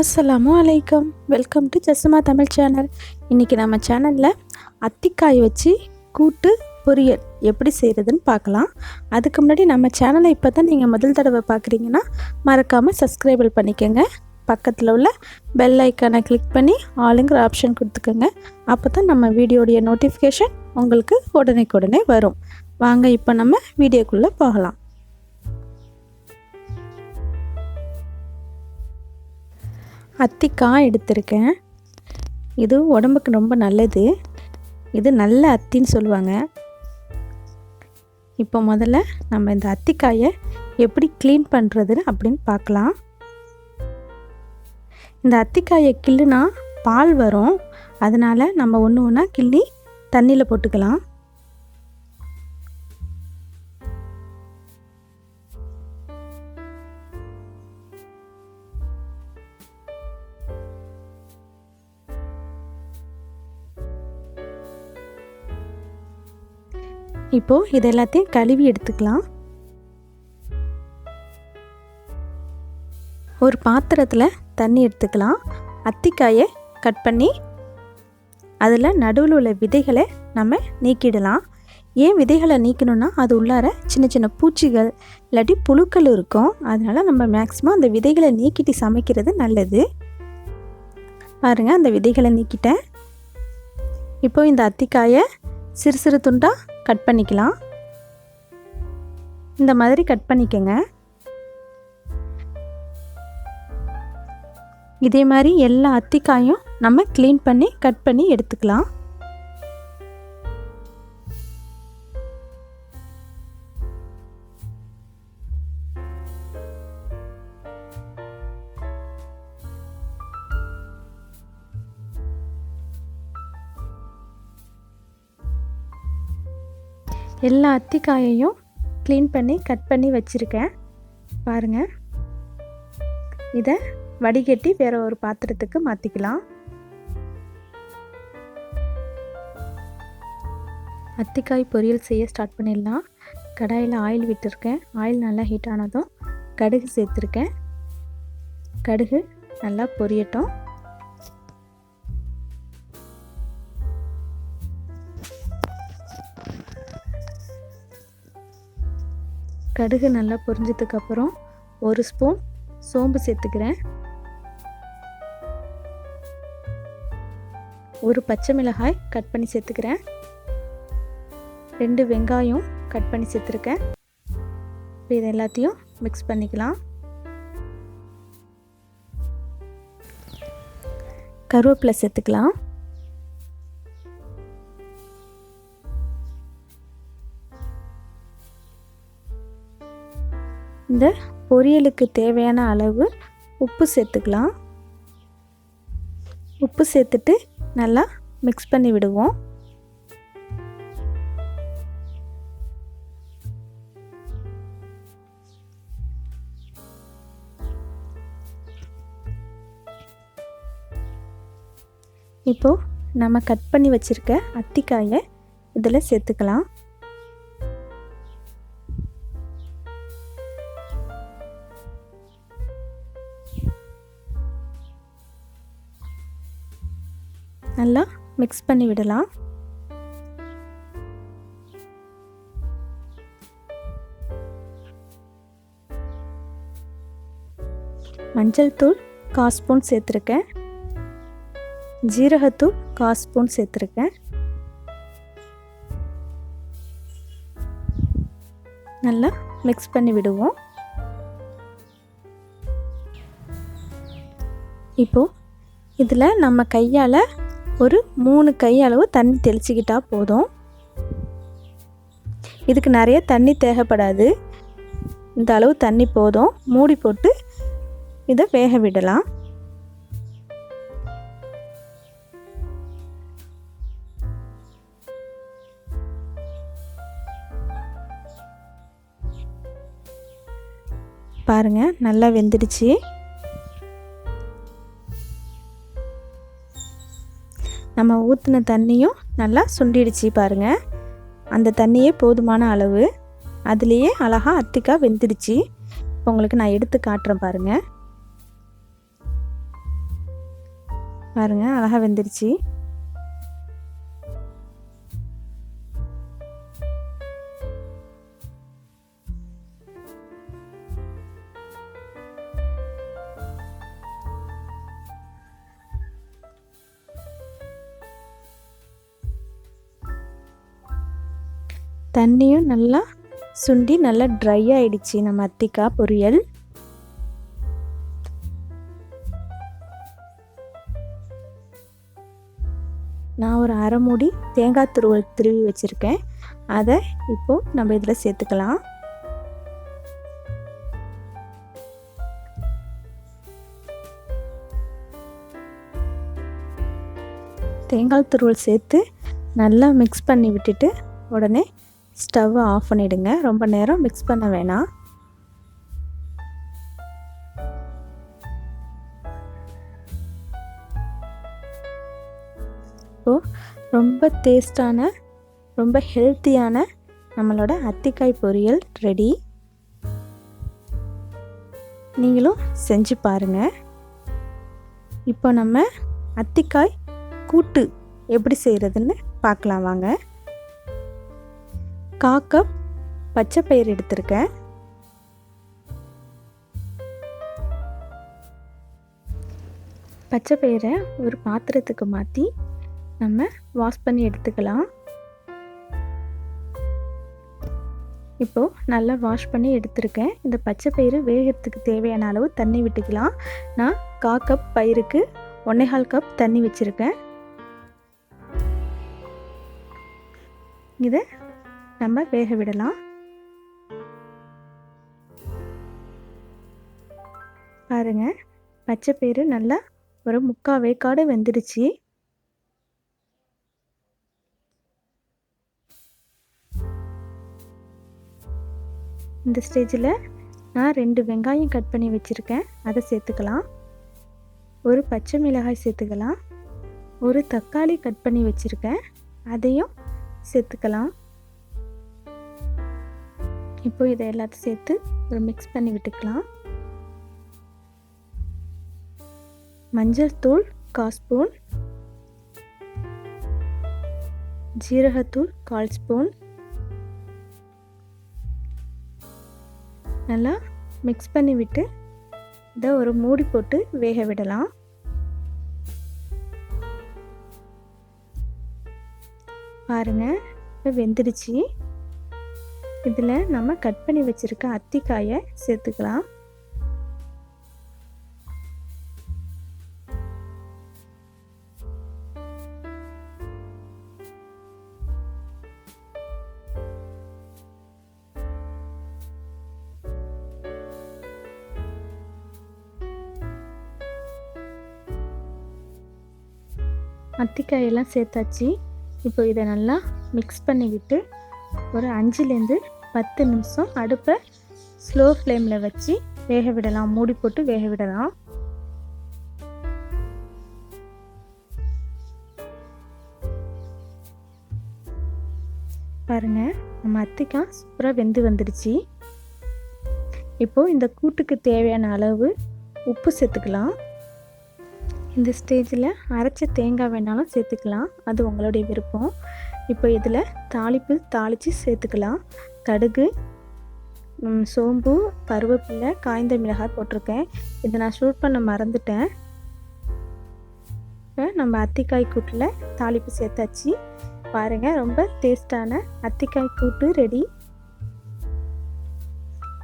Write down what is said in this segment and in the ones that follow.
அஸ்ஸலாமு அலைக்கம் welcome to Jasma Tamil channel இன்றைக்கி நம்ம சேனலில் அத்திக்காய் வச்சு கூட்டு பொரியல் எப்படி செய்கிறதுன்னு பார்க்கலாம். அதுக்கு முன்னாடி நம்ம சேனலை இப்போ தான் நீங்கள் முதல் தடவை பார்க்குறீங்கன்னா மறக்காமல் சப்ஸ்கிரைபிள் பண்ணிக்கோங்க. பக்கத்தில் உள்ள பெல் ஐக்கானை கிளிக் பண்ணி ஆளுங்கிற ஆப்ஷன் கொடுத்துக்கோங்க. அப்போ தான் நம்ம வீடியோடைய நோட்டிஃபிகேஷன் உங்களுக்கு உடனே உடனே வரும். வாங்க இப்போ நம்ம வீடியோக்குள்ளே போகலாம். அத்திக்காய் எடுத்திருக்கேன். இது உடம்புக்கு ரொம்ப நல்லது. இது நல்ல அத்தின்னு சொல்லுவாங்க. இப்போ முதல்ல நம்ம இந்த அத்திக்காயை எப்படி க்ளீன் பண்ணுறதுன்னு அப்படின்னு பார்க்கலாம். இந்த அத்திக்காயை கிள்ளுனா பால் வரும். அதனால் நம்ம ஒன்று ஒன்றா கிள்ளி தண்ணியில் போட்டுக்கலாம். இப்போது இது எல்லாத்தையும் கழுவி எடுத்துக்கலாம். ஒரு பாத்திரத்தில் தண்ணி எடுத்துக்கலாம். அத்திக்காயை கட் பண்ணி அதில் நடுவில் உள்ள விதைகளை நம்ம நீக்கிடலாம். ஏன் விதைகளை நீக்கணும்னா அது உள்ளார சின்ன சின்ன பூச்சிகள் இல்லாட்டி புழுக்கள் இருக்கும். அதனால் நம்ம மேக்ஸிமம் அந்த விதைகளை நீக்கிட்டு சமைக்கிறது நல்லது. பாருங்கள் அந்த விதைகளை நீக்கிட்டேன். இப்போ இந்த அத்திக்காயை சிறு சிறு துண்டாக கட் பண்ணிக்கலாம். இந்த மாதிரி கட் பண்ணிக்கோங்க. இதே மாதிரி எல்லா அத்திக்காயும் நம்ம க்ளீன் பண்ணி கட் பண்ணி எடுத்துக்கலாம். எல்லா அத்திக்காயையும் க்ளீன் பண்ணி கட் பண்ணி வச்சுருக்கேன். பாருங்கள் இதை வடிகட்டி வேறு ஒரு பாத்திரத்துக்கு மாற்றிக்கலாம் அத்திக்காய் பொரியல் செய்ய ஸ்டார்ட் பண்ணிடலாம். கடாயில் ஆயில் விட்டுருக்கேன். ஆயில் நல்லா ஹீட் ஆனதும் கடுகு சேர்த்துருக்கேன். கடுகு நல்லா பொரியட்டும். கடுகு நல்லா பொரிஞ்சதுக்கப்புறம் ஒரு ஸ்பூன் சோம்பு சேர்த்துக்கிறேன். ஒரு பச்சை மிளகாய் கட் பண்ணி சேர்த்துக்கிறேன். ரெண்டு வெங்காயம் கட் பண்ணி சேர்த்துருக்கேன். இப்போ இது எல்லாத்தையும் மிக்ஸ் பண்ணிக்கலாம். கருவேப்பிலை சேர்த்துக்கலாம். இந்த பொரியலுக்கு தேவையான அளவு உப்பு சேர்த்துக்கலாம். உப்பு சேர்த்துட்டு நல்லா மிக்ஸ் பண்ணி விடுவோம். இப்போது நம்ம கட் பண்ணி வச்சுருக்க அத்திக்காயை இதில் சேர்த்துக்கலாம். நல்லா மிக்ஸ் பண்ணி விடலாம். மஞ்சள் தூள் கால் ஸ்பூன் சேர்த்துருக்கேன். ஜீரகத்தூள் கால் ஸ்பூன் சேர்த்துருக்கேன். நல்லா மிக்ஸ் பண்ணி விடுவோம். இப்போது இதில் நம்ம கையால் ஒரு மூணு கை அளவு தண்ணி தெளிச்சிக்கிட்டால் போதும். இதுக்கு நிறைய தண்ணி தேவைப்படாது. இந்த அளவு தண்ணி போதும். மூடி போட்டு இதை வேக விடலாம். பாருங்கள் நல்லா வெந்துடுச்சு. நம்ம ஊற்றின தண்ணியும் நல்லா சுண்டிடுச்சு பாருங்கள் அந்த தண்ணியே போதுமான அளவு. அதுலேயே அழகாக அத்திக்காய் வெந்துடுச்சு. இப்போ உங்களுக்கு நான் எடுத்து காட்டுறேன் பாருங்கள் பாருங்கள் அழகாக வெந்துருச்சு தண்ணியும் நல்லா சுண்டி நல்லா ட்ரை ஆகிடுச்சு நம்ம அத்திக்காய் பொரியல். நான் ஒரு அரை மூடி தேங்காய் துருவல் திருவி வச்சுருக்கேன். அதை இப்போது நம்ம இதில் சேர்த்துக்கலாம். தேங்காய் துருவல் சேர்த்து நல்லா மிக்ஸ் பண்ணி விட்டுட்டு உடனே ஸ்டவ்வை ஆஃப் பண்ணிவிடுங்க ரொம்ப நேரம் மிக்ஸ் பண்ண வேணாம். இப்போது ரொம்ப டேஸ்டான ரொம்ப ஹெல்த்தியான நம்மளோட அத்திக்காய் பொரியல் ரெடி நீங்களும் செஞ்சு பாருங்கள் இப்போ நம்ம அத்திக்காய் கூட்டு எப்படி செய்கிறதுன்னு பார்க்கலாம் வாங்க. காக்கப் பச்சை பயிர் எடுத்திருக்கேன். பச்சை பயிரை ஒரு பாத்திரத்துக்கு மாற்றி நம்ம வாஷ் பண்ணி எடுத்துக்கலாம். இப்போது நல்லா வாஷ் பண்ணி எடுத்திருக்கேன். இந்த பச்சை பயிறு வேகிறதுக்கு தேவையான அளவு தண்ணி விட்டுக்கலாம். நான் கா கப் பயிருக்கு ஒன்னேகால் கப் தண்ணி வச்சுருக்கேன். இதை நம்ம வேக விடலாம். பாருங்க பச்சை பயிறு நல்லா ஒரு முக்கால் வேக்காடு வெந்துடுச்சு. இந்த ஸ்டேஜில் நான் ரெண்டு வெங்காயம் கட் பண்ணி வச்சுருக்கேன். அதை சேர்த்துக்கலாம். ஒரு பச்சை மிளகாய் சேர்த்துக்கலாம். ஒரு தக்காளி கட் பண்ணி வச்சுருக்கேன். அதையும் சேர்த்துக்கலாம். இப்போ இதை எல்லாத்தையும் சேர்த்து ஒரு மிக்ஸ் பண்ணி விட்டுக்கலாம். மஞ்சள் தூள் கால் ஸ்பூன். ஜீரகத்தூள் கால் ஸ்பூன். நல்லா மிக்ஸ் பண்ணி விட்டு இதை ஒரு மூடி போட்டு வேக விடலாம். பாருங்கள் இப்போ வெந்துடுச்சு. இதில் நம்ம கட் பண்ணி வச்சுருக்க அத்திக்காயை சேர்த்துக்கலாம். அத்திக்காயெல்லாம் சேர்த்தாச்சு. இப்போ இதை நல்லா மிக்ஸ் பண்ணிக்கிட்டு ஒரு அஞ்சுலேருந்து பத்து நிமிஷம் அடுப்பை ஸ்லோ ஃப்ளேமில் வச்சு வேக விடலாம். மூடி போட்டு வேக விடலாம். பாருங்கள் நம்ம அத்திக்காய் சூப்பராக வெந்து வந்துடுச்சு. இப்போது இந்த கூட்டுக்கு தேவையான அளவு உப்பு சேர்த்துக்கலாம். இந்த ஸ்டேஜில் அரைச்ச தேங்காய் வேணாலும் சேர்த்துக்கலாம். அது உங்களுடைய விருப்பம். இப்போ இதில் தாளிப்பு தாளித்து சேர்த்துக்கலாம். கடுகு சோம்பு கருவேப்பிலை காய்ந்த மிளகாய் போட்டிருக்கேன். இதை நான் ஷூட் பண்ண மறந்துட்டேன். இப்போ நம்ம அத்திக்காய் கூட்டில் தாளிப்பு சேர்த்தாச்சு. பாருங்கள் ரொம்ப டேஸ்டான அத்திக்காய் கூட்டு ரெடி.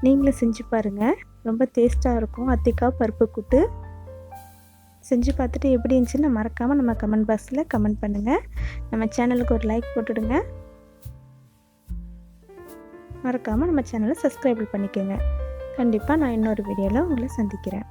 நீங்களும் செஞ்சு பாருங்கள் ரொம்ப டேஸ்ட்டாக இருக்கும் அத்திக்காய் பருப்பு கூட்டு. செஞ்சு பார்த்துட்டு எப்படி இருந்துச்சுன்னு மறக்காமல் நம்ம கமெண்ட் பாக்ஸில் கமெண்ட் பண்ணுங்கள் நம்ம சேனலுக்கு ஒரு லைக் போட்டுடுங்க. மறக்காமல் நம்ம சேனலை சப்ஸ்கிரைபிள் பண்ணிக்கோங்க. கண்டிப்பாக நான் இன்னொரு வீடியோவில் உங்களை சந்திக்கிறேன்.